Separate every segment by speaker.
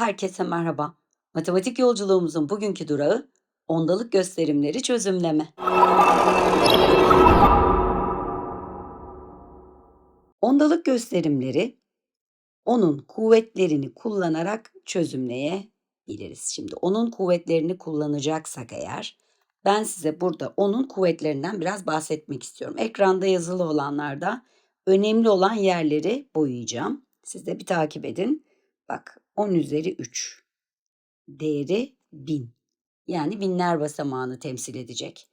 Speaker 1: Herkese merhaba. Matematik yolculuğumuzun bugünkü durağı ondalık gösterimleri çözümleme. Ondalık gösterimleri onun kuvvetlerini kullanarak çözümleyebiliriz. Şimdi onun kuvvetlerini kullanacaksak eğer ben size burada onun kuvvetlerinden biraz bahsetmek istiyorum. Ekranda yazılı olanlarda önemli olan yerleri boyayacağım. Siz de bir takip edin. Bak 10 üzeri 3 değeri 1000. Yani binler basamağını temsil edecek.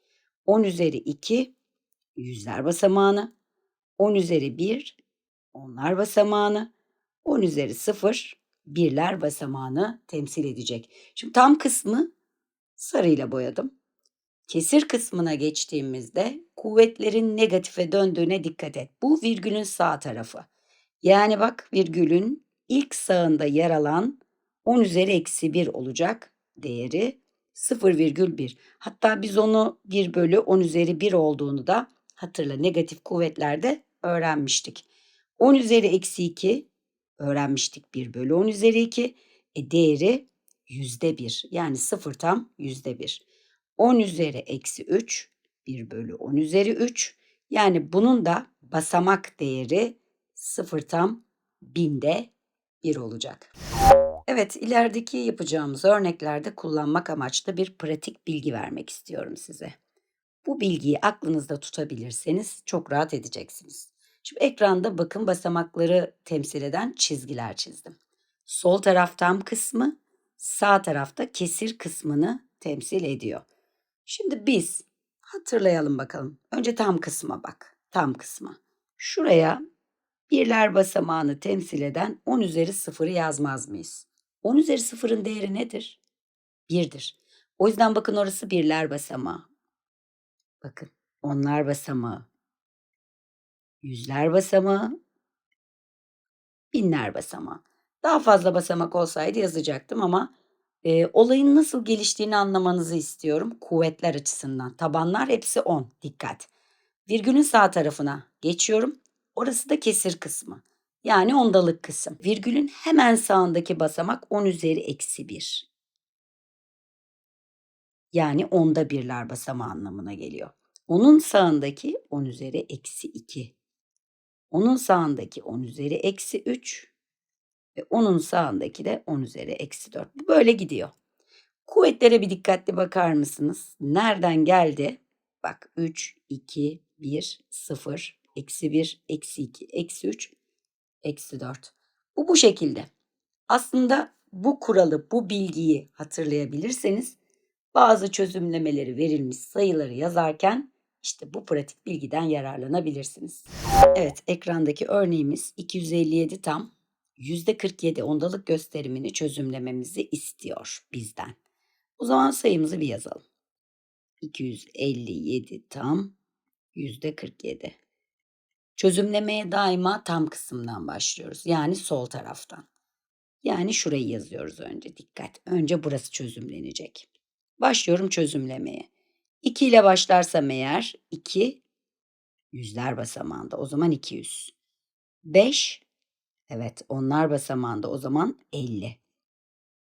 Speaker 1: 10 üzeri 2 yüzler basamağını. 10 üzeri 1 onlar basamağını. 10 üzeri 0 birler basamağını temsil edecek. Şimdi tam kısmı sarıyla boyadım. Kesir kısmına geçtiğimizde kuvvetlerin negatife döndüğüne dikkat et. Bu virgülün sağ tarafı. Yani bak virgülün ilk sağında yer alan 10 üzeri eksi 1 olacak değeri 0,1. Hatta biz onu 1 bölü 10 üzeri 1 olduğunu da hatırla negatif kuvvetlerde öğrenmiştik. 10 üzeri eksi 2 öğrenmiştik 1 bölü 10 üzeri 2. E değeri yüzde 1 yani 0 tam yüzde 1. 10 üzeri eksi 3 1 bölü 10 üzeri 3 yani bunun da basamak değeri 0 tam binde 1 olacak. Evet, ilerideki yapacağımız örneklerde kullanmak amaçlı bir pratik bilgi vermek istiyorum size. Bu bilgiyi aklınızda tutabilirseniz çok rahat edeceksiniz. Şimdi ekranda bakın basamakları temsil eden çizgiler çizdim. Sol taraf tam kısmı, sağ tarafta kesir kısmını temsil ediyor. Şimdi biz hatırlayalım bakalım. Önce tam kısma bak. Tam kısma. Şuraya birler basamağını temsil eden 10 üzeri 0'ı yazmaz mıyız? 10 üzeri 0'ın değeri nedir? 1'dir. O yüzden bakın orası birler basamağı. Bakın onlar basamağı. Yüzler basamağı. Binler basamağı. Daha fazla basamak olsaydı yazacaktım ama e, olayın nasıl geliştiğini anlamanızı istiyorum kuvvetler açısından. Tabanlar hepsi 10. Dikkat. Virgülün sağ tarafına geçiyorum. Orası da kesir kısmı. Yani ondalık kısım. Virgülün hemen sağındaki basamak 10 üzeri eksi 1. Yani onda birler basamağı anlamına geliyor. Onun sağındaki 10 üzeri eksi 2. Onun sağındaki 10 üzeri eksi 3. Ve onun sağındaki de 10 üzeri eksi 4. Bu böyle gidiyor. Kuvvetlere bir dikkatli bakar mısınız? Nereden geldi? Bak 3, 2, 1, 0, eksi 1, eksi 2, eksi 3, eksi 4. Bu bu şekilde. Aslında bu kuralı, bu bilgiyi hatırlayabilirseniz bazı çözümlemeleri verilmiş sayıları yazarken işte bu pratik bilgiden yararlanabilirsiniz. Evet, ekrandaki örneğimiz 257 tam %47 ondalık gösterimini çözümlememizi istiyor bizden. O zaman sayımızı bir yazalım. 257 tam %47. Çözümlemeye daima tam kısımdan başlıyoruz. Yani sol taraftan. Yani şurayı yazıyoruz önce. Dikkat. Önce burası çözümlenecek. Başlıyorum çözümlemeye. 2 ile başlarsam eğer 2 yüzler basamağında o zaman 200. 5 evet onlar basamağında o zaman 50.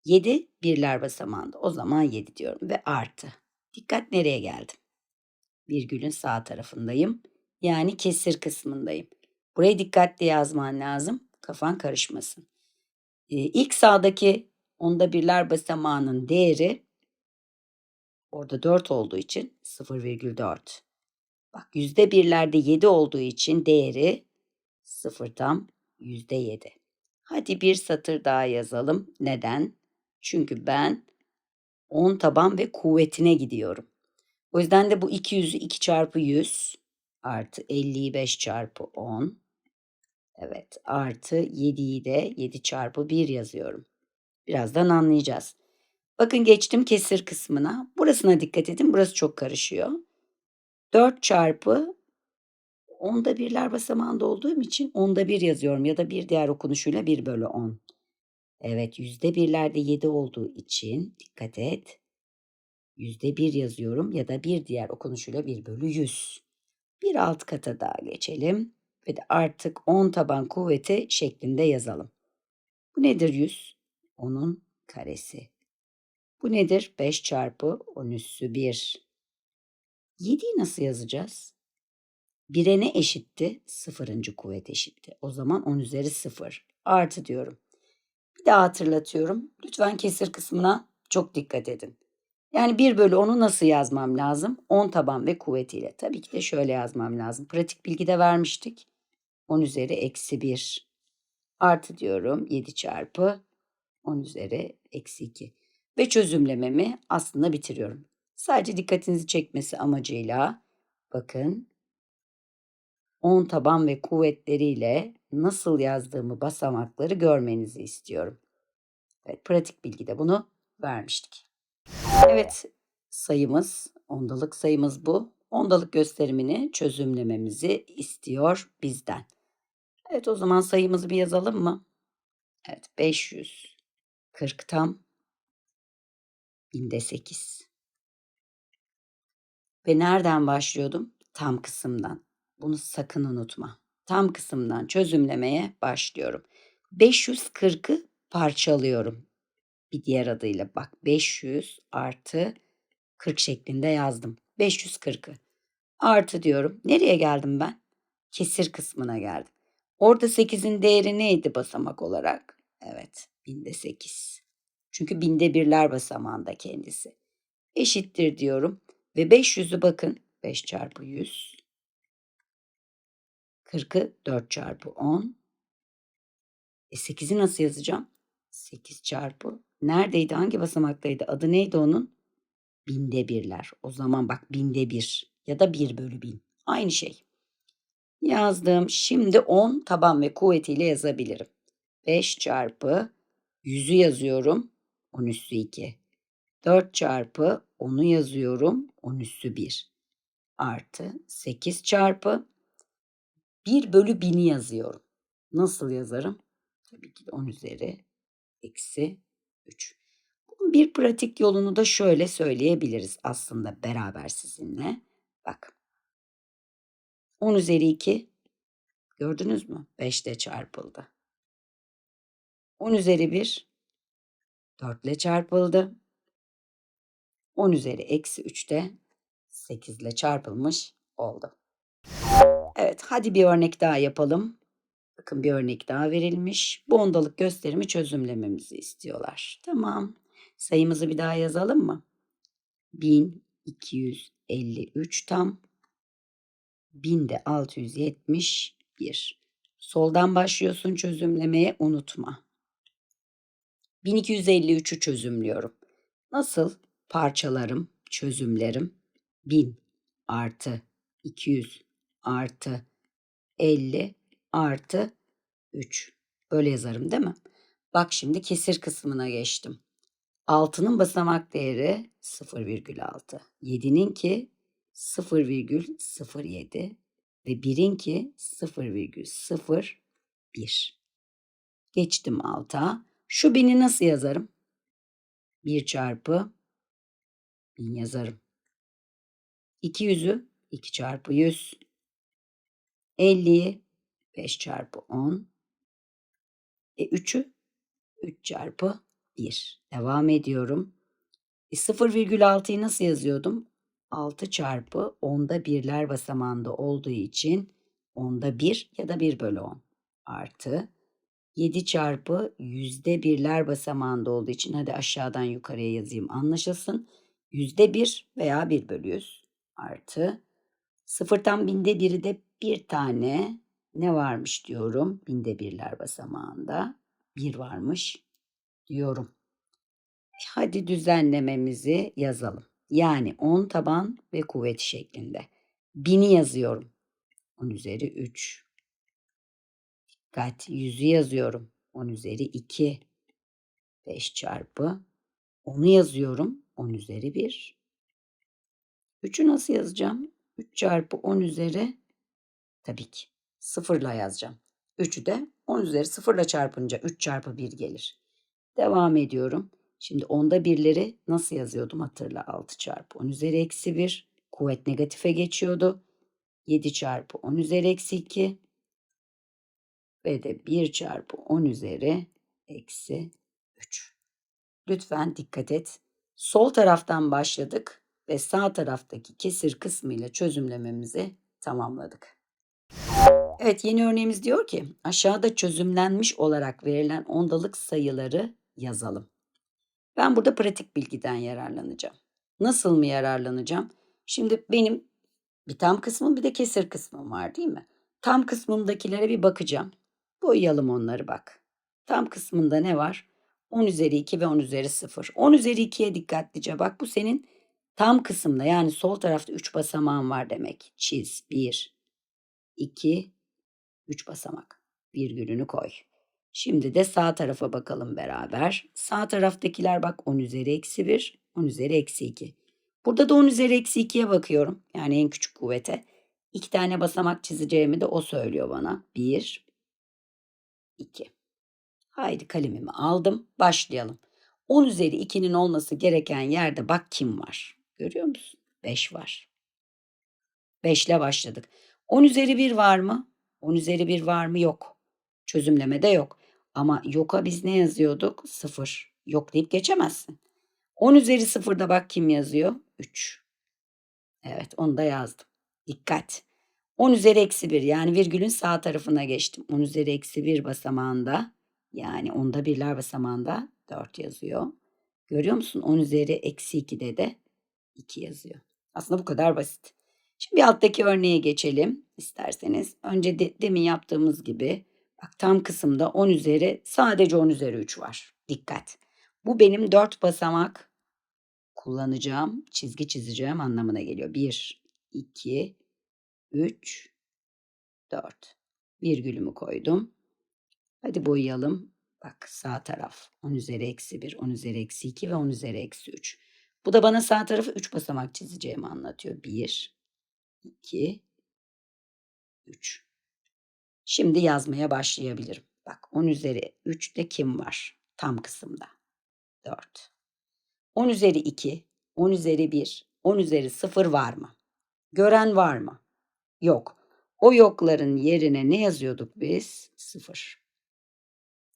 Speaker 1: 7 birler basamağında o zaman 7 diyorum ve artı. Dikkat nereye geldim? Virgülün sağ tarafındayım. Yani kesir kısmındayım. Burayı dikkatli yazman lazım. Kafan karışmasın. Ee, ilk sağdaki onda birler basamağının değeri orada 4 olduğu için 0,4. Bak yüzde birlerde 7 olduğu için değeri 0 tam yüzde 7. Hadi bir satır daha yazalım. Neden? Çünkü ben 10 taban ve kuvvetine gidiyorum. O yüzden de bu 200'ü 2 çarpı 100 artı 50'yi 5 çarpı 10. Evet artı 7'yi de 7 çarpı 1 yazıyorum. Birazdan anlayacağız. Bakın geçtim kesir kısmına. Burasına dikkat edin. Burası çok karışıyor. 4 çarpı onda birler basamağında olduğum için onda bir yazıyorum ya da bir diğer okunuşuyla 1 bölü 10. Evet yüzde birlerde 7 olduğu için dikkat et. Yüzde bir yazıyorum ya da bir diğer okunuşuyla 1 bölü 100. Bir alt kata daha geçelim ve de artık 10 taban kuvveti şeklinde yazalım. Bu nedir 100? Onun karesi. Bu nedir? 5 çarpı 10 üssü 1. 7'yi nasıl yazacağız? 1'e ne eşitti? Sıfırıncı kuvvet eşitti. O zaman 10 üzeri 0. Artı diyorum. Bir daha hatırlatıyorum. Lütfen kesir kısmına çok dikkat edin. Yani 1 bölü 10'u nasıl yazmam lazım? 10 taban ve kuvvetiyle. Tabii ki de şöyle yazmam lazım. Pratik bilgide vermiştik. 10 üzeri eksi 1. Artı diyorum 7 çarpı 10 üzeri eksi 2. Ve çözümlememi aslında bitiriyorum. Sadece dikkatinizi çekmesi amacıyla bakın 10 taban ve kuvvetleriyle nasıl yazdığımı basamakları görmenizi istiyorum. Evet, pratik bilgide bunu vermiştik. Evet, sayımız, ondalık sayımız bu. Ondalık gösterimini çözümlememizi istiyor bizden. Evet, o zaman sayımızı bir yazalım mı? Evet, 540 tam binde 8. Ve nereden başlıyordum? Tam kısımdan. Bunu sakın unutma. Tam kısımdan çözümlemeye başlıyorum. 540'ı parçalıyorum. Bir diğer adıyla bak 500 artı 40 şeklinde yazdım. 540'ı. Artı diyorum. Nereye geldim ben? Kesir kısmına geldim. Orada 8'in değeri neydi basamak olarak? Evet, binde 8. Çünkü binde birler basamağında kendisi. Eşittir diyorum. Ve 500'ü bakın. 5 çarpı 100. 40'ı 4 çarpı 10. E 8'i nasıl yazacağım? 8 çarpı. Neredeydi? Hangi basamaktaydı? Adı neydi onun? Binde birler. O zaman bak binde bir ya da 1 bölü 1000. Aynı şey. Yazdım. Şimdi 10 taban ve kuvvetiyle yazabilirim. 5 çarpı 100'ü yazıyorum. 10 üssü 2. 4 çarpı 10'u yazıyorum. 10 üssü 1. Artı 8 çarpı 1 bölü 1000'i yazıyorum. Nasıl yazarım? Tabii ki de 10 üzeri eksi 3. Bunun bir pratik yolunu da şöyle söyleyebiliriz aslında beraber sizinle. Bak. 10 üzeri 2 gördünüz mü? 5 ile çarpıldı. 10 üzeri 1 4 ile çarpıldı. 10 üzeri eksi 3 de 8 ile çarpılmış oldu. Evet hadi bir örnek daha yapalım. Bakın bir örnek daha verilmiş. Bu ondalık gösterimi çözümlememizi istiyorlar. Tamam. Sayımızı bir daha yazalım mı? 1253 tam. 1000 de 671. Soldan başlıyorsun çözümlemeye unutma. 1253'ü çözümlüyorum. Nasıl? Parçalarım, çözümlerim. 1000 artı 200 artı 50 artı 3. Böyle yazarım değil mi? Bak şimdi kesir kısmına geçtim. 6'nın basamak değeri 0,6. 7'ninki 0,07 ve 1'inki 0,01. Geçtim 6'a. Şu 1000'i nasıl yazarım? 1 çarpı 1000 yazarım. 200'ü 2 çarpı 100. 50'yi 5 çarpı 10. E 3'ü 3 çarpı 1. Devam ediyorum. E 0,6'yı nasıl yazıyordum? 6 çarpı 10'da birler basamağında olduğu için 10'da 1 ya da 1 bölü 10 artı 7 çarpı yüzde birler basamağında olduğu için hadi aşağıdan yukarıya yazayım anlaşılsın. Yüzde 1 veya 1 bölü 100 artı sıfırdan binde biri de bir tane ne varmış diyorum. Binde birler basamağında bir varmış diyorum. Hadi düzenlememizi yazalım. Yani 10 taban ve kuvvet şeklinde. Bini yazıyorum. 10 üzeri 3. Dikkat 100'ü yazıyorum. 10 üzeri 2. 5 çarpı. 10'u yazıyorum. 10 üzeri 1. 3'ü nasıl yazacağım? 3 çarpı 10 üzeri tabii ki sıfırla yazacağım. 3'ü de 10 üzeri sıfırla çarpınca 3 çarpı 1 gelir. Devam ediyorum. Şimdi onda birleri nasıl yazıyordum hatırla 6 çarpı 10 üzeri eksi 1. Kuvvet negatife geçiyordu. 7 çarpı 10 üzeri eksi 2. Ve de 1 çarpı 10 üzeri eksi 3. lütfen dikkat et. Sol taraftan başladık ve sağ taraftaki kesir kısmıyla çözümlememizi tamamladık. Evet yeni örneğimiz diyor ki aşağıda çözümlenmiş olarak verilen ondalık sayıları yazalım. Ben burada pratik bilgiden yararlanacağım. Nasıl mı yararlanacağım? Şimdi benim bir tam kısmım bir de kesir kısmım var değil mi? Tam kısmımdakilere bir bakacağım. Boyayalım onları bak. Tam kısmında ne var? 10 üzeri 2 ve 10 üzeri 0. 10 üzeri 2'ye dikkatlice bak. Bu senin tam kısımda yani sol tarafta 3 basamağın var demek. Çiz. 1, 2, 3 basamak. Virgülünü koy. Şimdi de sağ tarafa bakalım beraber. Sağ taraftakiler bak 10 üzeri eksi 1, 10 üzeri eksi 2. Burada da 10 üzeri eksi 2'ye bakıyorum. Yani en küçük kuvvete. İki tane basamak çizeceğimi de o söylüyor bana. 1, 2. Haydi kalemimi aldım. Başlayalım. 10 üzeri 2'nin olması gereken yerde bak kim var. Görüyor musun? 5 var. 5 ile başladık. 10 üzeri 1 var mı? 10 üzeri 1 var mı? Yok. Çözümlemede yok. Ama yoka biz ne yazıyorduk? 0. Yok deyip geçemezsin. 10 üzeri 0'da bak kim yazıyor? 3. Evet onu da yazdım. Dikkat. 10 üzeri eksi 1 yani virgülün sağ tarafına geçtim. 10 üzeri eksi 1 basamağında yani onda birler basamağında 4 yazıyor. Görüyor musun? 10 üzeri eksi 2'de de 2 yazıyor. Aslında bu kadar basit. Şimdi alttaki örneğe geçelim isterseniz. Önce de, demin yaptığımız gibi bak tam kısımda 10 üzeri sadece 10 üzeri 3 var. Dikkat. Bu benim 4 basamak kullanacağım, çizgi çizeceğim anlamına geliyor. 1, 2, 3, 4. Virgülümü koydum. Hadi boyayalım. Bak sağ taraf 10 üzeri eksi 1, 10 üzeri eksi 2 ve 10 üzeri eksi 3. Bu da bana sağ tarafı 3 basamak çizeceğimi anlatıyor. 1, 2, 3. Şimdi yazmaya başlayabilirim. Bak 10 üzeri 3'te kim var? Tam kısımda. 4. 10 üzeri 2, 10 üzeri 1, 10 üzeri 0 var mı? Gören var mı? Yok. O yokların yerine ne yazıyorduk biz? 0.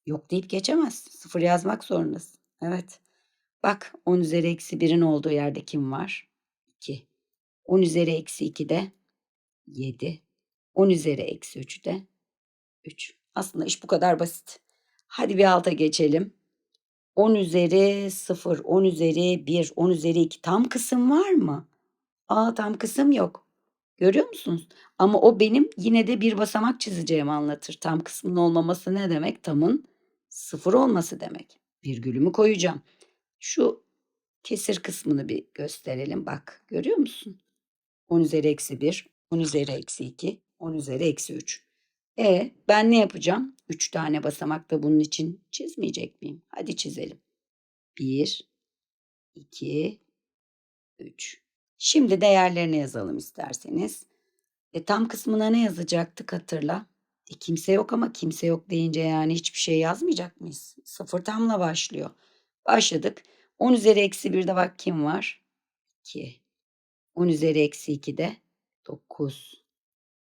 Speaker 1: Yok deyip geçemez. 0 yazmak zorundasın. Evet. Bak 10 üzeri eksi 1'in olduğu yerde kim var? 2. 10 üzeri eksi 2'de 7. 10 üzeri eksi 3'de 3. Aslında iş bu kadar basit. Hadi bir alta geçelim. 10 üzeri 0, 10 üzeri 1, 10 üzeri 2 tam kısım var mı? Aa tam kısım yok. Görüyor musunuz? Ama o benim yine de bir basamak çizeceğimi anlatır. Tam kısmın olmaması ne demek? Tamın sıfır olması demek. Virgülümü koyacağım. Şu kesir kısmını bir gösterelim. Bak görüyor musun? 10 üzeri eksi 1, 10 üzeri eksi 2, 10 üzeri eksi 3. E ben ne yapacağım? 3 tane basamak da bunun için çizmeyecek miyim? Hadi çizelim. 1, 2, 3. Şimdi değerlerini yazalım isterseniz. E, tam kısmına ne yazacaktık hatırla. E, kimse yok ama kimse yok deyince yani hiçbir şey yazmayacak mıyız? Sıfır tamla başlıyor. Başladık. 10 üzeri eksi 1'de bak kim var? 2. 10 üzeri eksi 2'de 9.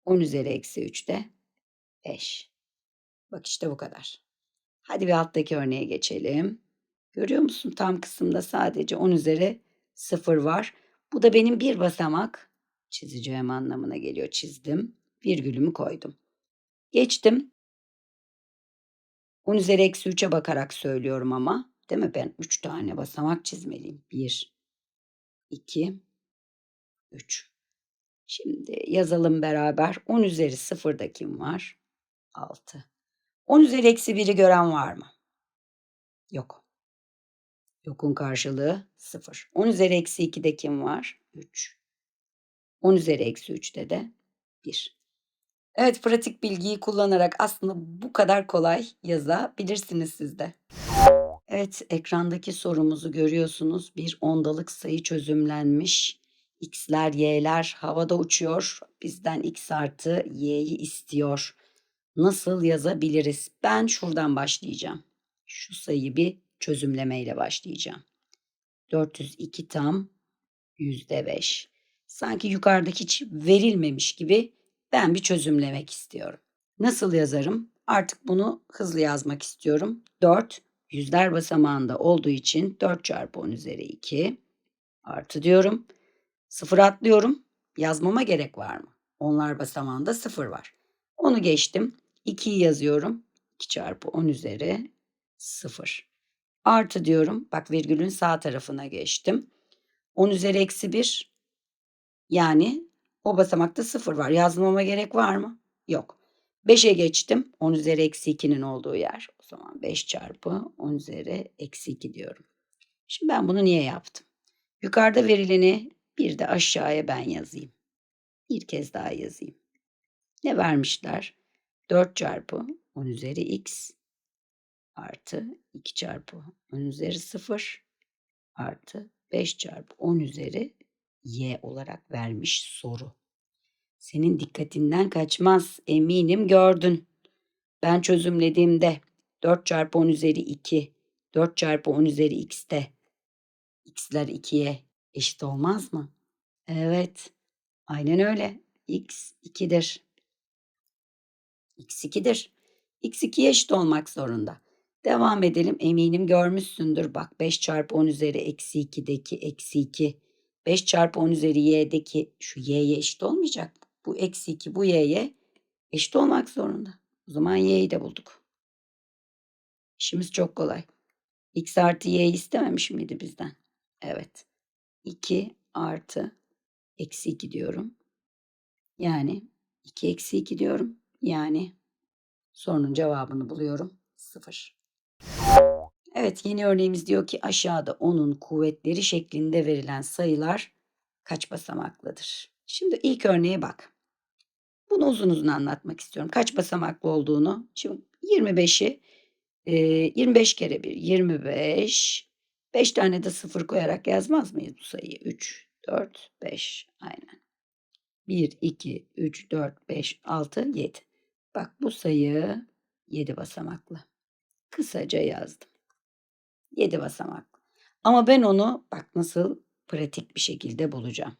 Speaker 1: 10 üzeri eksi 3'de 5. Bak işte bu kadar. Hadi bir alttaki örneğe geçelim. Görüyor musun? Tam kısımda sadece 10 üzeri 0 var. Bu da benim bir basamak çizeceğim anlamına geliyor. Çizdim. Virgülümü koydum. Geçtim. 10 üzeri eksi 3'e bakarak söylüyorum ama. Değil mi? Ben 3 tane basamak çizmeliyim. 1, 2, 3. Şimdi yazalım beraber. 10 üzeri 0'da kim var? 6. 10 üzeri eksi 1'i gören var mı? Yok. Yokun karşılığı 0. 10 üzeri eksi 2'de kim var? 3. 10 üzeri eksi 3'te de 1. Evet pratik bilgiyi kullanarak aslında bu kadar kolay yazabilirsiniz siz de. Evet ekrandaki sorumuzu görüyorsunuz. Bir ondalık sayı çözümlenmiş. X'ler, Y'ler havada uçuyor. Bizden X artı Y'yi istiyor. Nasıl yazabiliriz? Ben şuradan başlayacağım. Şu sayıyı bir çözümlemeyle başlayacağım. 402 tam %5. Sanki yukarıda hiç verilmemiş gibi ben bir çözümlemek istiyorum. Nasıl yazarım? Artık bunu hızlı yazmak istiyorum. 4 yüzler basamağında olduğu için 4 çarpı 10 üzeri 2 artı diyorum. 0 atlıyorum. Yazmama gerek var mı? Onlar basamağında 0 var. Onu geçtim. 2'yi yazıyorum. 2 çarpı 10 üzeri 0. Artı diyorum. Bak virgülün sağ tarafına geçtim. 10 üzeri eksi 1. Yani o basamakta 0 var. Yazmama gerek var mı? Yok. 5'e geçtim. 10 üzeri eksi 2'nin olduğu yer. O zaman 5 çarpı 10 üzeri eksi 2 diyorum. Şimdi ben bunu niye yaptım? Yukarıda verileni bir de aşağıya ben yazayım. Bir kez daha yazayım. Ne vermişler? 4 çarpı 10 üzeri x artı 2 çarpı 10 üzeri 0 artı 5 çarpı 10 üzeri y olarak vermiş soru. Senin dikkatinden kaçmaz. Eminim gördün. Ben çözümlediğimde 4 çarpı 10 üzeri 2, 4 çarpı 10 üzeri x'te x'ler 2'ye eşit olmaz mı? Evet. Aynen öyle. x 2'dir. x 2'dir. x 2'ye eşit olmak zorunda. Devam edelim. Eminim görmüşsündür. Bak 5 çarpı 10 üzeri eksi 2'deki eksi 2. 5 çarpı 10 üzeri y'deki şu y'ye eşit olmayacak? Bu eksi 2 bu y'ye eşit olmak zorunda. O zaman y'yi de bulduk. İşimiz çok kolay. x artı y'yi istememiş miydi bizden? Evet. 2 artı eksi 2 diyorum. Yani 2 eksi 2 diyorum. Yani sorunun cevabını buluyorum. 0. Evet yeni örneğimiz diyor ki aşağıda onun kuvvetleri şeklinde verilen sayılar kaç basamaklıdır? Şimdi ilk örneğe bak. Bunu uzun uzun anlatmak istiyorum. Kaç basamaklı olduğunu. Şimdi 25'i e, 25 kere 1 25. 5 tane de sıfır koyarak yazmaz mıyız bu sayıyı? 3, 4, 5. Aynen. 1, 2, 3, 4, 5, 6, 7. Bak bu sayı 7 basamaklı. Kısaca yazdım. 7 basamaklı. Ama ben onu bak nasıl pratik bir şekilde bulacağım.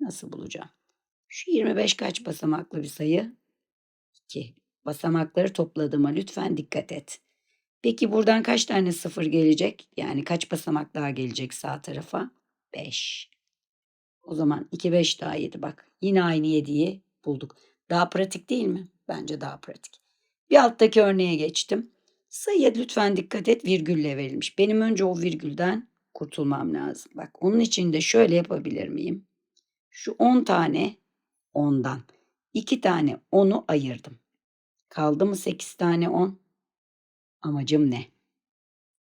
Speaker 1: Nasıl bulacağım? Şu 25 kaç basamaklı bir sayı? 2. Basamakları topladığıma lütfen dikkat et. Peki buradan kaç tane sıfır gelecek? Yani kaç basamak daha gelecek sağ tarafa? 5. O zaman 2, 5 daha 7 bak. Yine aynı 7'yi bulduk. Daha pratik değil mi? Bence daha pratik. Bir alttaki örneğe geçtim. Sayıya lütfen dikkat et virgülle verilmiş. Benim önce o virgülden kurtulmam lazım. Bak onun için de şöyle yapabilir miyim? Şu 10 tane 10'dan 2 tane 10'u ayırdım. Kaldı mı 8 tane 10? Amacım ne?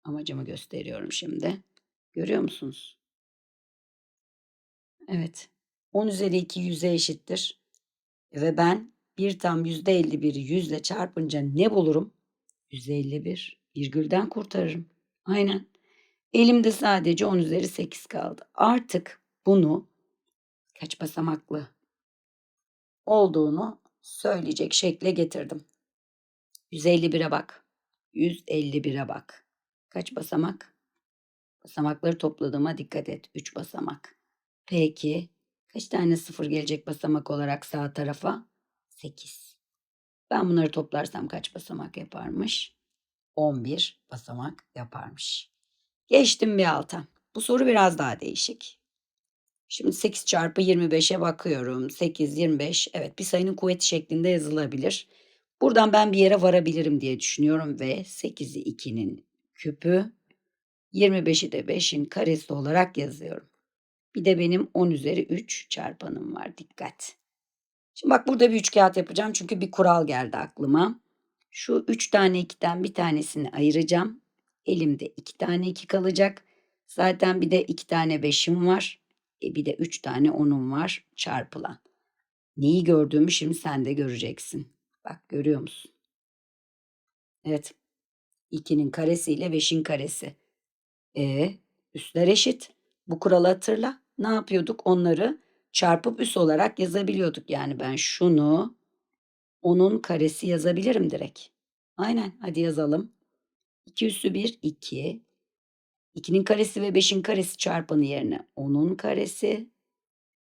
Speaker 1: Amacımı gösteriyorum şimdi. Görüyor musunuz? Evet. 10 üzeri 2 100'e eşittir. Ve ben bir tam %51'i 100 ile çarpınca ne bulurum? 151 virgülden kurtarırım. Aynen. Elimde sadece 10 üzeri 8 kaldı. Artık bunu kaç basamaklı olduğunu söyleyecek şekle getirdim. 151'e bak. 151'e bak. Kaç basamak? Basamakları topladığıma dikkat et. 3 basamak. Peki kaç tane sıfır gelecek basamak olarak sağ tarafa? 8. Ben bunları toplarsam kaç basamak yaparmış? 11 basamak yaparmış. Geçtim bir alta. Bu soru biraz daha değişik. Şimdi 8 çarpı 25'e bakıyorum. 8, 25. Evet bir sayının kuvveti şeklinde yazılabilir. Buradan ben bir yere varabilirim diye düşünüyorum ve 8'i 2'nin küpü 25'i de 5'in karesi olarak yazıyorum. Bir de benim 10 üzeri 3 çarpanım var. Dikkat. Şimdi bak burada bir üç kağıt yapacağım çünkü bir kural geldi aklıma. Şu 3 tane 2'den bir tanesini ayıracağım. Elimde 2 tane 2 kalacak. Zaten bir de 2 tane 5'im var. E bir de 3 tane 10'um var çarpılan. Neyi gördüğümü şimdi sen de göreceksin. Bak görüyor musun? Evet. 2'nin karesi ile 5'in karesi. E üstler eşit. Bu kuralı hatırla. Ne yapıyorduk? Onları çarpıp üs olarak yazabiliyorduk. Yani ben şunu onun karesi yazabilirim direkt. Aynen. Hadi yazalım. 2 üssü 1 2. 2'nin karesi ve 5'in karesi çarpanı yerine onun karesi.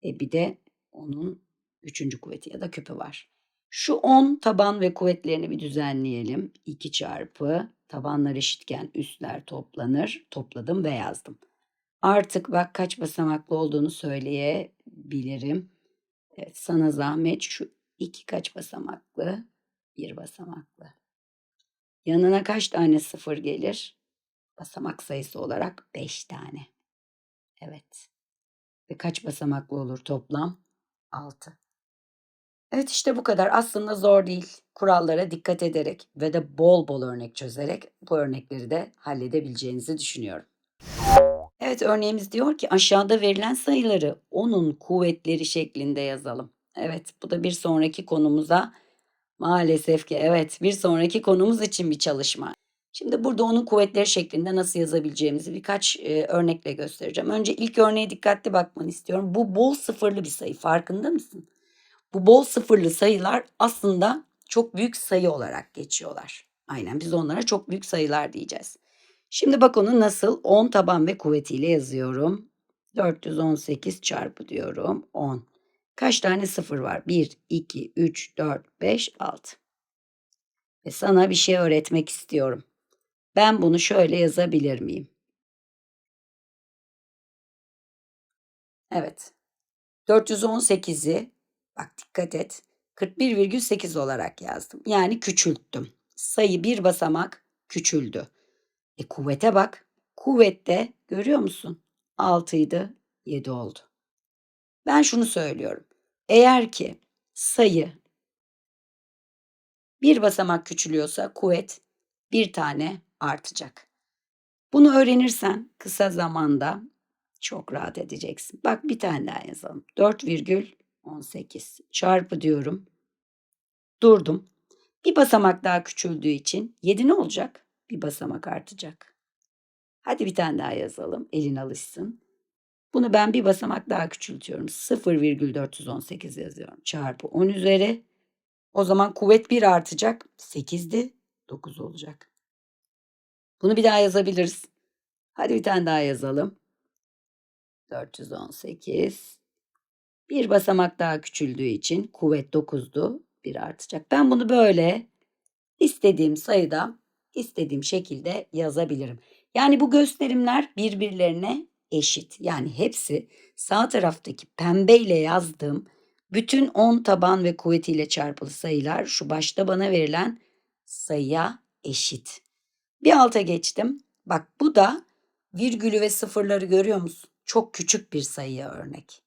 Speaker 1: E bir de onun üçüncü kuvveti ya da küpü var. Şu 10 taban ve kuvvetlerini bir düzenleyelim. 2 çarpı tabanlar eşitken üstler toplanır. Topladım ve yazdım. Artık bak kaç basamaklı olduğunu söyleyebilirim. Evet, sana zahmet şu iki kaç basamaklı? Bir basamaklı. Yanına kaç tane sıfır gelir? Basamak sayısı olarak 5 tane. Evet. Ve kaç basamaklı olur toplam? 6. Evet işte bu kadar. Aslında zor değil. Kurallara dikkat ederek ve de bol bol örnek çözerek bu örnekleri de halledebileceğinizi düşünüyorum. Evet örneğimiz diyor ki aşağıda verilen sayıları onun kuvvetleri şeklinde yazalım. Evet bu da bir sonraki konumuza maalesef ki evet bir sonraki konumuz için bir çalışma. Şimdi burada onun kuvvetleri şeklinde nasıl yazabileceğimizi birkaç e, örnekle göstereceğim. Önce ilk örneğe dikkatli bakmanı istiyorum. Bu bol sıfırlı bir sayı farkında mısın? Bu bol sıfırlı sayılar aslında çok büyük sayı olarak geçiyorlar. Aynen biz onlara çok büyük sayılar diyeceğiz. Şimdi bak onu nasıl 10 taban ve kuvvetiyle yazıyorum. 418 çarpı diyorum 10. Kaç tane sıfır var? 1, 2, 3, 4, 5, 6. Ve sana bir şey öğretmek istiyorum. Ben bunu şöyle yazabilir miyim? Evet. 418'i bak dikkat et 41,8 olarak yazdım. Yani küçülttüm. Sayı bir basamak küçüldü. E kuvvete bak. Kuvvette görüyor musun? 6 idi 7 oldu. Ben şunu söylüyorum. Eğer ki sayı bir basamak küçülüyorsa kuvvet bir tane artacak. Bunu öğrenirsen kısa zamanda çok rahat edeceksin. Bak bir tane daha yazalım. 4,18 çarpı diyorum. Durdum. Bir basamak daha küçüldüğü için 7 ne olacak? Bir basamak artacak. Hadi bir tane daha yazalım. Elin alışsın. Bunu ben bir basamak daha küçültüyorum. 0,418 yazıyorum. Çarpı 10 üzeri. O zaman kuvvet 1 artacak. 8'di. 9 olacak. Bunu bir daha yazabiliriz. Hadi bir tane daha yazalım. 418. Bir basamak daha küçüldüğü için kuvvet 9'du. 1 artacak. Ben bunu böyle istediğim sayıda istediğim şekilde yazabilirim. Yani bu gösterimler birbirlerine eşit. Yani hepsi sağ taraftaki pembeyle yazdığım bütün 10 taban ve kuvvetiyle çarpılı sayılar şu başta bana verilen sayıya eşit. Bir alta geçtim. Bak bu da virgülü ve sıfırları görüyor musun? Çok küçük bir sayıya örnek.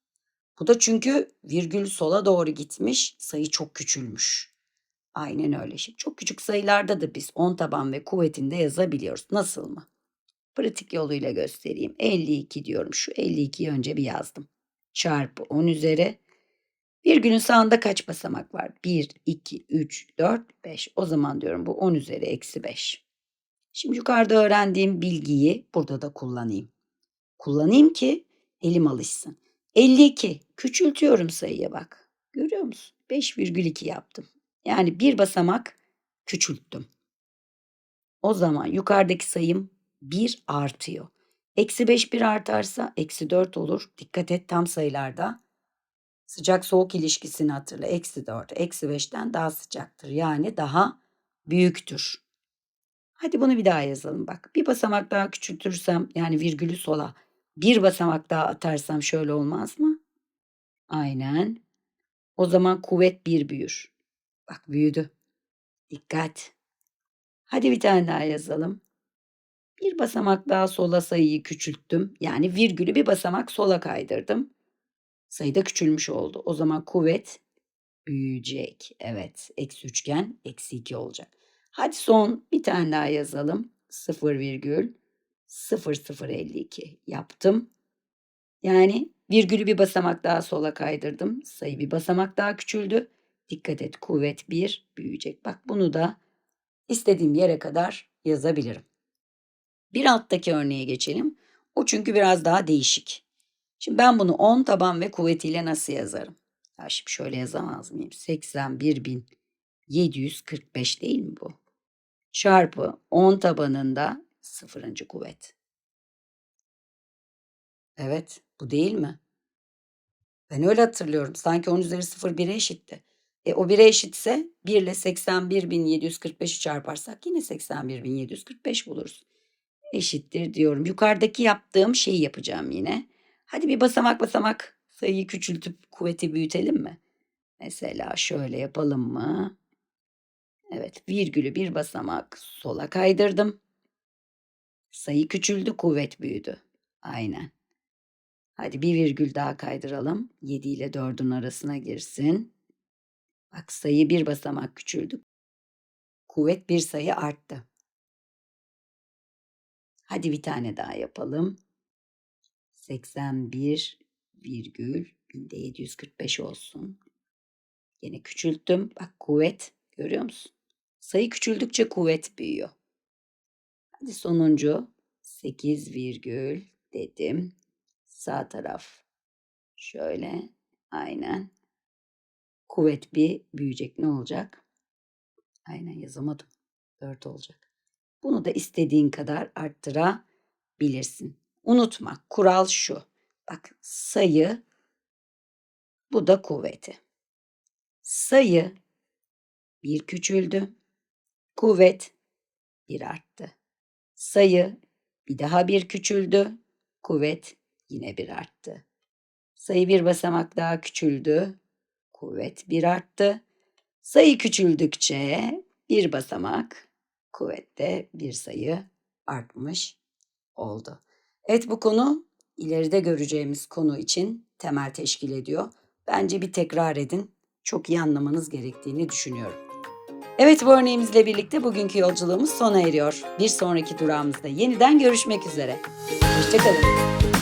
Speaker 1: Bu da çünkü virgül sola doğru gitmiş, sayı çok küçülmüş. Aynen öyle. Şimdi çok küçük sayılarda da biz 10 taban ve kuvvetinde yazabiliyoruz. Nasıl mı? Pratik yoluyla göstereyim. 52 diyorum. Şu 52'yi önce bir yazdım. Çarpı 10 üzeri. Virgülün sağında kaç basamak var? 1, 2, 3, 4, 5. O zaman diyorum bu 10 üzeri eksi 5. Şimdi yukarıda öğrendiğim bilgiyi burada da kullanayım. Kullanayım ki elim alışsın. 52. Küçültüyorum sayıya bak. Görüyor musun? 5,2 yaptım. Yani bir basamak küçülttüm. O zaman yukarıdaki sayım 1 artıyor. Eksi 5 1 artarsa eksi 4 olur. Dikkat et tam sayılarda. Sıcak soğuk ilişkisini hatırla. Eksi 4 eksi 5'ten daha sıcaktır. Yani daha büyüktür. Hadi bunu bir daha yazalım bak. Bir basamak daha küçültürsem yani virgülü sola bir basamak daha atarsam şöyle olmaz mı? Aynen. O zaman kuvvet bir büyür. Bak büyüdü. Dikkat. Hadi bir tane daha yazalım. Bir basamak daha sola sayıyı küçülttüm. Yani virgülü bir basamak sola kaydırdım. Sayı da küçülmüş oldu. O zaman kuvvet büyüyecek. Evet. Eksi üçgen eksi 2 olacak. Hadi son bir tane daha yazalım. 0 virgül 0052 yaptım. Yani virgülü bir basamak daha sola kaydırdım. Sayı bir basamak daha küçüldü. Dikkat et kuvvet 1 büyüyecek. Bak bunu da istediğim yere kadar yazabilirim. Bir alttaki örneğe geçelim. O çünkü biraz daha değişik. Şimdi ben bunu 10 taban ve kuvvetiyle nasıl yazarım? Ya şimdi şöyle yazamaz mıyım? 81.745 değil mi bu? Çarpı 10 tabanında sıfırıncı kuvvet. Evet, bu değil mi? Ben öyle hatırlıyorum. Sanki 10 üzeri 0 1'e eşitti. E, o 1'e eşitse 1 ile 81.745'i çarparsak yine 81.745 buluruz. Eşittir diyorum. Yukarıdaki yaptığım şeyi yapacağım yine. Hadi bir basamak basamak sayıyı küçültüp kuvveti büyütelim mi? Mesela şöyle yapalım mı? Evet, virgülü bir basamak sola kaydırdım. Sayı küçüldü, kuvvet büyüdü. Aynen. Hadi bir virgül daha kaydıralım. 7 ile 4'ün arasına girsin. Bak sayı bir basamak küçüldü. Kuvvet bir sayı arttı. Hadi bir tane daha yapalım. 81 virgül 1745 olsun. Yine küçülttüm. Bak kuvvet görüyor musun? Sayı küçüldükçe kuvvet büyüyor. Hadi sonuncu 8 virgül dedim. Sağ taraf şöyle aynen. Kuvvet bir büyüyecek ne olacak? Aynen yazamadım. 4 olacak. Bunu da istediğin kadar arttırabilirsin. Unutma kural şu. Bak sayı bu da kuvveti. Sayı bir küçüldü. Kuvvet bir arttı. Sayı bir daha bir küçüldü. Kuvvet yine bir arttı. Sayı bir basamak daha küçüldü. Kuvvet bir arttı. Sayı küçüldükçe bir basamak kuvvette bir sayı artmış oldu. Evet bu konu ileride göreceğimiz konu için temel teşkil ediyor. Bence bir tekrar edin. Çok iyi anlamanız gerektiğini düşünüyorum. Evet bu örneğimizle birlikte bugünkü yolculuğumuz sona eriyor. Bir sonraki durağımızda yeniden görüşmek üzere. Hoşçakalın.